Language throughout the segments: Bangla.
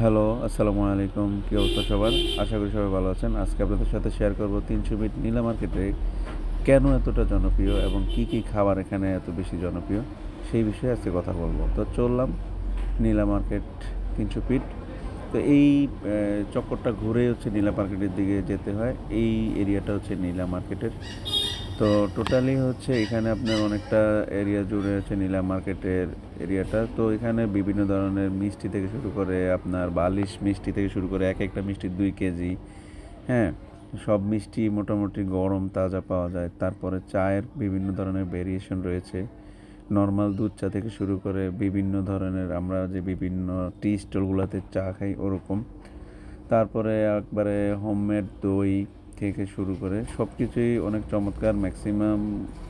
হ্যালো, আসসালামু আলাইকুম। কী অবস্থা সবার? আশা করি সবাই ভালো আছেন। আজকে আপনাদের সাথে শেয়ার করব তিনশো মিট নীলা মার্কেটে কেন এতটা জনপ্রিয় এবং কি কি খাবার এখানে এত বেশি জনপ্রিয়, সেই বিষয়ে আজকে কথা বলব। তো চললাম নীলা মার্কেট তিনশো ফিট। তো এই চক্করটা ঘুরে হচ্ছে নীলা মার্কেটের দিকে যেতে হয়। এই এরিয়াটা হচ্ছে নীলা মার্কেটের। তো টোটালি হচ্ছে এখানে আপনার অনেকটা এরিয়া জুড়ে হচ্ছে নীলা মার্কেটের এরিয়াটা তো এখানে বিভিন্ন ধরনের মিষ্টি থেকে শুরু করে আপনার বালিশ মিষ্টি থেকে শুরু করে এক একটা মিষ্টি দুই কেজি হ্যাঁ? সব মিষ্টি মোটামুটি গরম তাজা পাওয়া যায়। তারপরে চায়ের বিভিন্ন ধরনের ভেরিয়েশন রয়েছে। নর্মাল দুধ চা থেকে শুরু করে বিভিন্ন ধরনের আমরা যে বিভিন্ন টি স্টলগুলোতে চা খাই ওরকম। তারপরে একবারে হোমমেড দই থেকে শুরু করে সব কিছুই অনেক চমৎকার। ম্যাক্সিমাম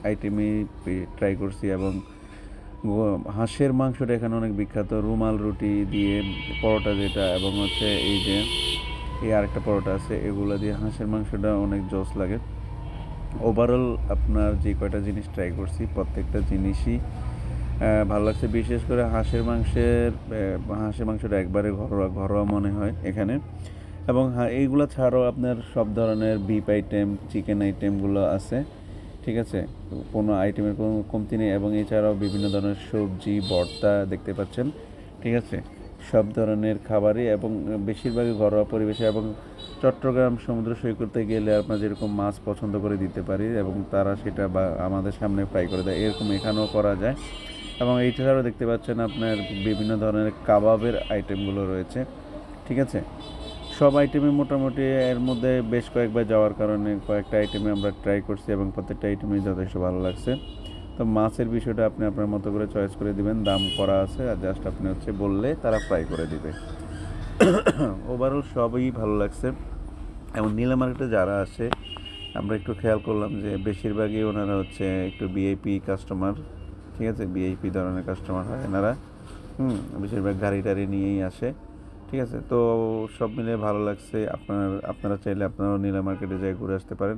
আইটেমই ট্রাই করছি এবং হাঁসের মাংসটা এখানে অনেক বিখ্যাত। রুমাল রুটি দিয়ে পরোটা যেটা এবং হচ্ছে এই যে, এই আরেকটা পরোটা আছে, এগুলো দিয়ে হাঁসের মাংসটা অনেক জোস লাগে। ওভারঅল আপনার যে কয়টা জিনিস ট্রাই করছি, প্রত্যেকটা জিনিসই ভালো লাগছে। বিশেষ করে হাঁসের মাংসের হাঁসের মাংসটা একবারে ঘরোয়া ঘরোয়া মনে হয় এখানে। এবং হ্যাঁ এইগুলো ছাড়াও আপনার সব ধরনের বিপ আইটেম চিকেন আইটেমগুলো আছে, ঠিক আছে? কোনো আইটেমের কোনো কমতি নেই এবং এছাড়াও বিভিন্ন ধরনের সবজি, ভর্তা দেখতে পাচ্ছেন, ঠিক আছে? সব ধরনের খাবারই এবং বেশিরভাগই ঘরোয়া পরিবেশে এবং চট্টগ্রাম সমুদ্র সৈকতে গেলে আপনার যেরকম মাছ পছন্দ করে দিতে পারি এবং তারা সেটা বা আমাদের সামনে ফ্রাই করে দেয়, এরকম এখানেও করা যায়। এবং এছাড়াও দেখতে পাচ্ছেন আপনার বিভিন্ন ধরনের কাবাবের আইটেমগুলো রয়েছে, ঠিক আছে? সব আইটেমে মোটামুটি এর মধ্যে বেশ কয়েকবার যাওয়ার কারণে কয়েকটা আইটেমে আমরা ট্রাই করছি এবং প্রত্যেকটা আইটেমই যথেষ্ট ভালো লাগছে। তো মাছের বিষয়টা আপনি আপনার মতো করে চয়েস করে দিবেন, দাম করা আছে আর জাস্ট আপনি হচ্ছে বললে তারা ফ্রাই করে দিবে। ওভারঅল সবই ভালো লাগছে। এবং নীলা মার্কেটে যারা আসে, আমরা একটু খেয়াল করলাম যে বেশিরভাগই ওনারা হচ্ছে একটু বিআইপি কাস্টমার ঠিক আছে? বিআইপি ধরনের কাস্টমার হয় এনারা। হুম, বেশিরভাগ গাড়ি টাড়ি নিয়েই আসে। ঠিক আছে? তো সব মিলে ভালো লাগছে। আপনার, আপনারা চাইলে আপনারাও নীলা মার্কেটে যাই ঘুরে আসতে পারেন।